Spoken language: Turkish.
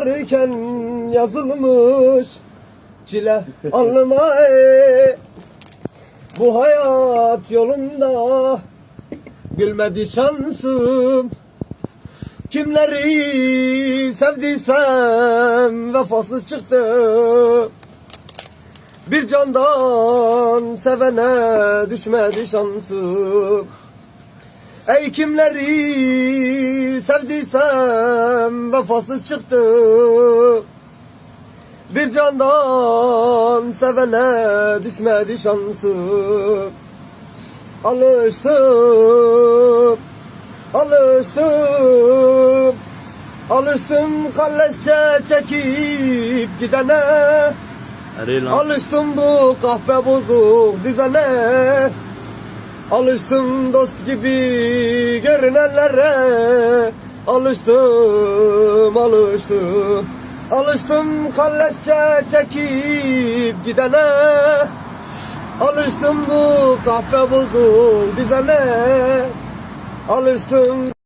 Ararken yazılmış çile alnıma. Bu hayat yolunda gülmedi şansım Kimleri sevdiysem vefasız çıktı Bir candan sevene düşmedi şansım Ey kimleri sevdiysem vefasız çıktı. Bir candan sevene düşmedi şansım Alıştım, alıştım Alıştım kalleşçe çekip gidene. Alıştım bu kahpe bozuk düzene Alıştım dost gibi görünenlere. Alıştım, alıştım. Alıştım kalleşçe çekip gidene. Alıştım bu kahpe bozuk düzene Alıştım